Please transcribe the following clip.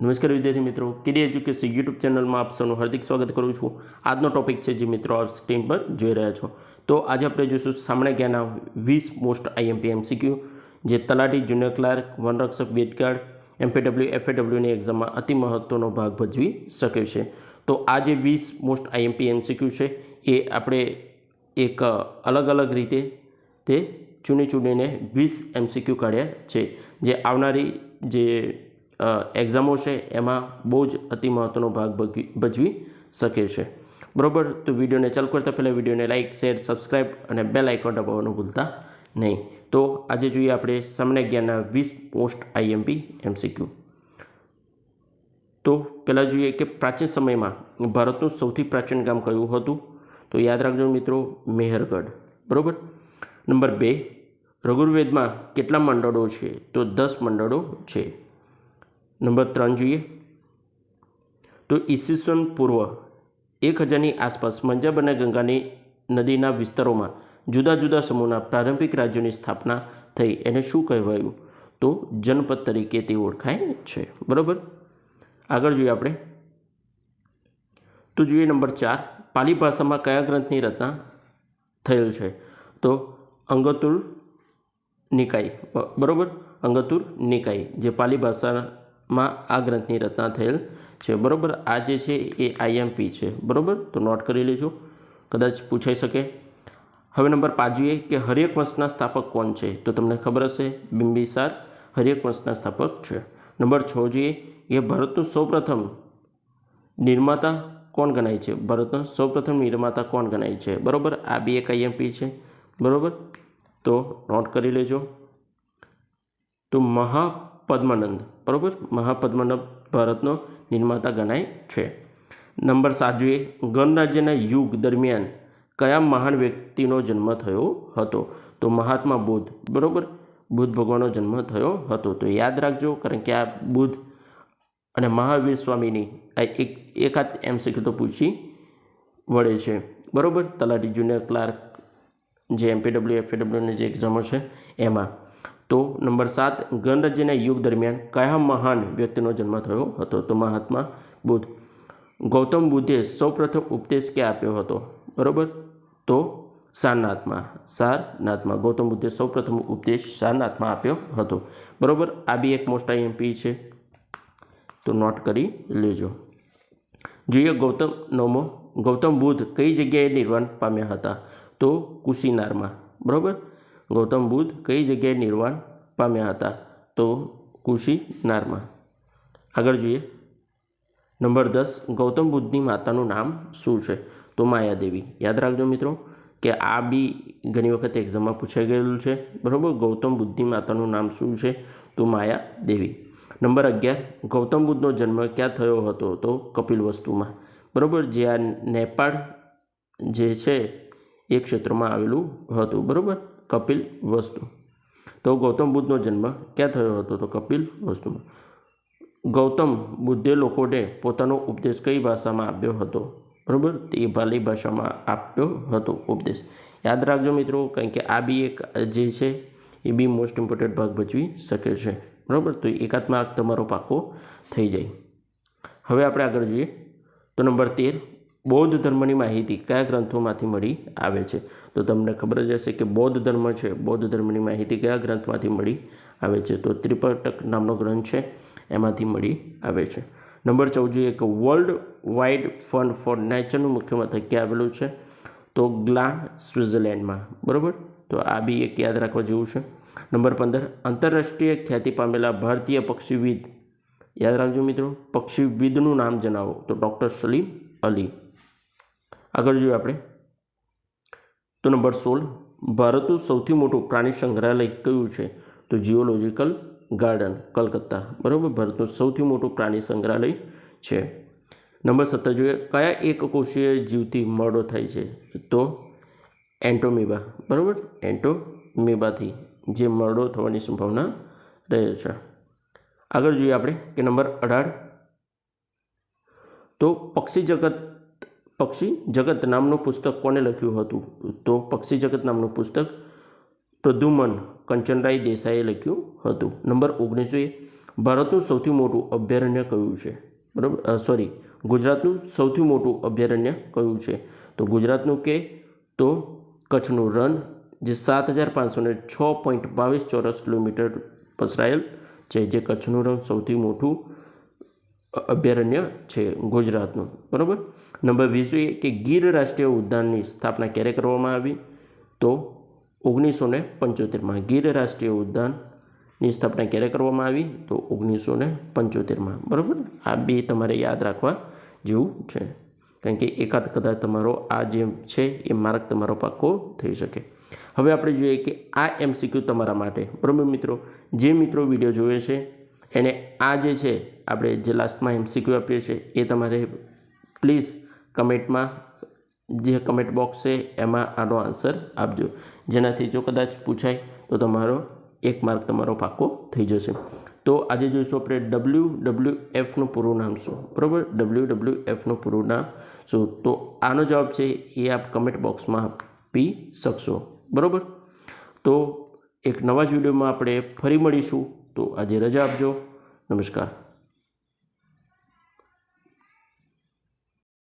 નમસ્કાર વિદ્યાર્થી મિત્રો કેડી એજ્યુકેશન યુટ્યુબ ચેનલમાં આપ સૌનું હાર્દિક સ્વાગત કરું છું. આજનો ટોપિક છે જે મિત્રો આપ સ્ક્રીન પર જોઈ રહ્યા છો. તો આજે આપણે જોઈશું સામાન્ય જ્ઞાનના વીસ મોસ્ટ આઈએમપી એમસીક્યુ જે તલાટી જુનિયર ક્લાર્ક વનરક્ષક વેદગાર્ડ એમપીડબ્લ્યુ એફએડબ્લ્યુની એક્ઝામમાં અતિ મહત્વનો ભાગ ભજવી શકે છે. તો આ જે વીસ મોસ્ટ આઈએમપી એમસીક્યુ છે, એ આપણે એક અલગ અલગ રીતે તે ચૂની ચૂનીને વીસ એમસીક્યુ કાઢ્યા છે. જે આવનારી જે એક્ઝામો છે, એમાં બહુ જ અતિ મહત્ત્વનો ભાગ ભજવી શકે છે. બરોબર? તો વિડીયોને ચાલુ કરતાં પહેલાં વિડીયોને લાઇક શેર સબસ્ક્રાઈબ અને બેલ આઇકોન દબાવવાનું ભૂલતા નહીં. તો આજે જોઈએ આપણે સામાન્ય જ્ઞાનના વીસ પોસ્ટ આઈએમપી એમસીક્યુ તો પહેલાં જોઈએ કે પ્રાચીન સમયમાં ભારતનું સૌથી પ્રાચીન ગામ કયું હતું? તો યાદ રાખજો મિત્રો, મેહરગઢ. બરાબર? નંબર બે, રઘુર્વેદમાં કેટલા મંડળો છે? તો દસ મંડળો છે. નંબર ત્રણ જોઈએ. તો ઈસવીસન પૂર્વ એક હજારની આસપાસ પંજાબ અને ગંગાની નદીના વિસ્તારોમાં જુદા જુદા સમૂહના પ્રારંભિક રાજ્યોની સ્થાપના થઈ. એને શું કહેવાયું? તો જનપદ તરીકે તે ઓળખાય છે. બરાબર? આગળ જોઈએ આપણે. તો જોઈએ નંબર ચાર. પાલી ભાષામાં કયા ગ્રંથની રચના થયેલ છે? તો અંગતુર નિકાય. બરાબર? અંગતુર નિકાય, જે પાલી ભાષામાં આ ગ્રંથની રચના થયેલ છે. બરાબર? આ જે છે એ આઈએમપી છે. બરાબર? તો નોટ કરી લેજો. કદાચ પૂછાઈ શકે. હવે નંબર પાંચ જોઈએ કે હરિયક વંશના સ્થાપક કોણ છે? તો તમને ખબર હશે, બિંબિસાર હરિયક વંશના સ્થાપક છે. નંબર છ જોઈએ એ ભારતનું સૌપ્રથમ નિર્માતા કોણ ગણાય છે? ભારતનો સૌપ્રથમ નિર્માતા કોણ ગણાય છે? બરોબર? આ બી એક આઈએમપી છે. બરાબર? તો નોટ કરી લેજો. તો મહાપદ્માનંદ બરોબર? મહાપદ્માનંદ ભારતનો નિર્માતા ગણાય છે. નંબર સાત જોઈએ. ગણરાજ્યના યુગ દરમિયાન કયા મહાન વ્યક્તિનો જન્મ થયો હતો? તો મહાત્મા બુદ્ધ. બરોબર? બુદ્ધ ભગવાનનો જન્મ થયો હતો. તો યાદ રાખજો, કારણ કે આ બુદ્ધ અને મહાવીર સ્વામીની આ એક, એકાદ એમસીક્યુ તો પૂછી વળે છે. બરોબર? તલાટી જુનિયર ક્લાર્ક જે એમપીડબ્લ્યુ એફએડબ્લ્યુની જે એક્ઝામો છે, એમાં. તો નંબર સાત, ગણરાજ્યના યુગ દરમિયાન કયા મહાન વ્યક્તિનો જન્મ થયો હતો? તો મહાત્મા બુદ્ધ. ગૌતમ બુદ્ધે સૌપ્રથમ ઉપદેશ ક્યાં આપ્યો હતો? બરોબર? તો સારનાથમાં. સારનાથમાં. ગૌતમ બુદ્ધે સૌપ્રથમ ઉપદેશ સારનાથમાં આપ્યો હતો. બરોબર? આ બી એક મોસ્ટ આઈએમપી છે. તો નોટ કરી લેજો. જોઈએ ગૌતમ નવમો ગૌતમ બુદ્ધ કઈ જગ્યાએ નિર્વાણ પામ્યા હતા? તો કુશીનારમાં. બરાબર? ગૌતમ બુદ્ધ કઈ જગ્યાએ નિર્વાણ પામ્યા હતા? તો કુશીનારમાં આગળ જોઈએ. નંબર દસ, ગૌતમ બુદ્ધની માતાનું નામ શું છે? તો માયાદેવી. યાદ રાખજો મિત્રો કે આ બી ઘણી વખત એક્ઝામમાં પૂછાઈ ગયેલું છે. બરાબર? ગૌતમ બુદ્ધની માતાનું નામ શું છે? તો માયાદેવી. નંબર અગિયાર, ગૌતમ બુદ્ધનો જન્મ ક્યાં થયો હતો? તો કપિલ વસ્તુમાં. બરાબર? જે આ નેપાળ જે છે એ ક્ષેત્રમાં આવેલું હતું. બરાબર? કપિલ વસ્તુ. તો ગૌતમ બુદ્ધનો જન્મ ક્યાં થયો હતો? તો કપિલ વસ્તુમાં. ગૌતમ બુદ્ધે લોકોને પોતાનો ઉપદેશ કઈ ભાષામાં આપ્યો હતો? બરાબર? તે પાલી ભાષામાં આપ્યો હતો ઉપદેશ. યાદ રાખજો મિત્રો, કારણ કે આ બી એક જે છે, એ બી મોસ્ટ ઇમ્પોર્ટન્ટ ભાગ ભજવી શકે છે. બરાબર? તો એકાદ માર્ક તમારો પાકો થઈ જાય. હવે આપણે આગળ જોઈએ. તો નંબર તેર બૌદ્ધ ધર્મની માહિતી કયા ગ્રંથોમાંથી મળી આવે છે? તો તમને ખબર જ હશે કે બૌદ્ધ ધર્મ છે, બૌદ્ધ ધર્મની માહિતી કયા ગ્રંથમાંથી મળી આવે છે? તો ત્રિપટક નામનો ગ્રંથ છે, એમાંથી મળી આવે છે. નંબર ચૌદ જોઈએ કે વર્લ્ડ વાઇડ ફંડ ફોર નેચરનું મુખ્ય મથક ક્યાં આવેલું છે? તો ગ્લાન સ્વિટ્ઝરલેન્ડમાં. બરાબર? તો આ બી એક યાદ રાખવા જેવું છે. નંબર પંદર, આંતરરાષ્ટ્રીય ખ્યાતિ પામેલા ભારતીય પક્ષીવિદ. યાદ રાખજો મિત્રો, પક્ષીવિદનું નામ જણાવો. તો ડૉક્ટર સલીમ અલી. આગળ જોઈએ આપણે. તો નંબર સોળ, ભારતનું સૌથી મોટું પ્રાણી સંગ્રહાલય કયું છે? તો જીઓલોજિકલ ગાર્ડન, કલકત્તા. બરાબર? ભારતનું સૌથી મોટું પ્રાણી સંગ્રહાલય છે. નંબર સત્તર જોઈએ, કયા એક કોષીય જીવથી મરડો થાય છે? તો એન્ટોમીબા. બરાબર? એન્ટોમીબાથી જે મરડો થવાની સંભાવના રહે છે. આગળ જોઈએ આપણે કે નંબર અઢાર. તો પક્ષી જગત પક્ષી જગત નામનું પુસ્તક કોને લખ્યું હતું? તો પક્ષી જગત નામનું પુસ્તક પ્રદ્યુમન કંચનરાય દેસાઈએ લખ્યું હતું. નંબર ઓગણીસો એ. ભારતનું સૌથી મોટું અભયારણ્ય કયું છે? બરાબર? સોરી ગુજરાતનું સૌથી મોટું અભયારણ્ય કયું છે? તો ગુજરાતનું કે તો કચ્છનું. રન જે સાત હજાર પાંચસો ને છ પોઈન્ટ બાવીસ ચોરસ કિલોમીટર પસરાયેલ છે, જે કચ્છનું રન સૌથી મોટું અભયારણ્ય છે, ગુજરાતનું. બરાબર? નંબર વીસ જોઈએ કે ગીર રાષ્ટ્રીય ઉદ્યાનની સ્થાપના ક્યારે કરવામાં આવી? તો ઓગણીસો ને પંચોતેરમાં ગીર રાષ્ટ્રીય ઉદ્યાનની સ્થાપના ક્યારે કરવામાં આવી? તો ઓગણીસો ને પંચોતેરમાં. બરાબર? આ બે તમારે યાદ રાખવા જેવું છે. કારણ કે એકાદ કદાચ તમારો આ જે છે એ માર્ક તમારો પાક્કો થઈ શકે. હવે આપણે જોઈએ કે આ એમસીક્યુ તમારા માટે. બરાબર મિત્રો? જે મિત્રો વીડિયો જોવે છે, એને આ જે છે, આપણે જે લાસ્ટમાં એમસીક્યુ આપીએ છીએ, એ તમારે પ્લીઝ કમેન્ટમાં જે કમેન્ટ બોક્સ છે, એમાં આનો આન્સર આપજો. જેનાથી જો કદાચ પૂછાય, તો તમારો એક માર્ક તમારો પાક્કો થઈ જશે. તો આજે જોઈશું આપણે ડબલ્યુ ડબલ્યુ એફનું પૂરું નામ શું? બરાબર? ડબલ્યુ ડબલ્યુ એફનું પૂરું નામ શું? તો આનો જવાબ છે, એ આપ કમેન્ટ બોક્સમાં આપી શકશો. બરાબર? તો એક નવા જ વિડીયોમાં આપણે ફરી મળીશું. તો આજે રજા આપજો. નમસ્કાર.